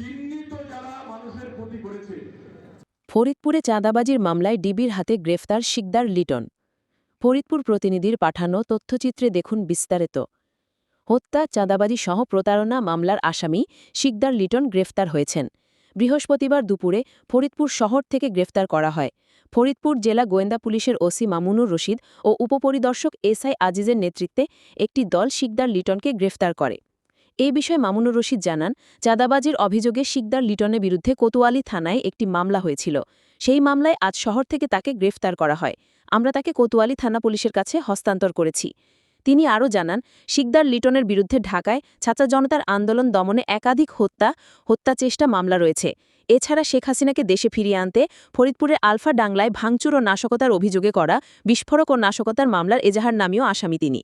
চিহ্নিত যারা মানুষের ক্ষতি করেছে। ফরিদপুরে চাঁদাবাজির মামলায় ডিবির হাতে গ্রেফতার শিকদার লিটন। ফরিদপুর প্রতিনিধির পাঠানো তথ্যচিত্রে দেখুন বিস্তারিত। হত্যা, চাঁদাবাজি সহ প্রতারণা মামলার আসামি শিকদার লিটন গ্রেফতার হয়েছেন। বৃহস্পতিবার দুপুরে ফরিদপুর শহর থেকে গ্রেফতার করা হয়। ফরিদপুর জেলা গোয়েন্দা পুলিশের ওসি মামুনুর রশিদ ও উপপরিদর্শক এসআই আজিজের নেতৃত্বে একটি দল শিকদার লিটনকে গ্রেফতার করে। এই বিষয়ে মামুনুর রশিদ জানান, চাঁদাবাজির অভিযোগে শিকদার লিটনের বিরুদ্ধে কোতোয়ালি থানায় একটি মামলা হয়েছিল। সেই মামলায় আজ শহর থেকে তাকে গ্রেফতার করা হয়। আমরা তাকে কোতোয়ালি থানা পুলিশের কাছে হস্তান্তর করেছি। তিনি আরও জানান, শিকদার লিটনের বিরুদ্ধে ঢাকায় ছাত্র জনতার আন্দোলন দমনে একাধিক হত্যা হত্যা চেষ্টা মামলা রয়েছে। এছাড়া শেখ হাসিনাকে দেশে ফিরিয়ে আনতে ফরিদপুরের আলফা ডাংলায় ভাঙচুর ও নাশকতার অভিযোগে করা, বিস্ফোরক ও নাশকতার মামলার এজাহার নামীয় আসামি তিনি।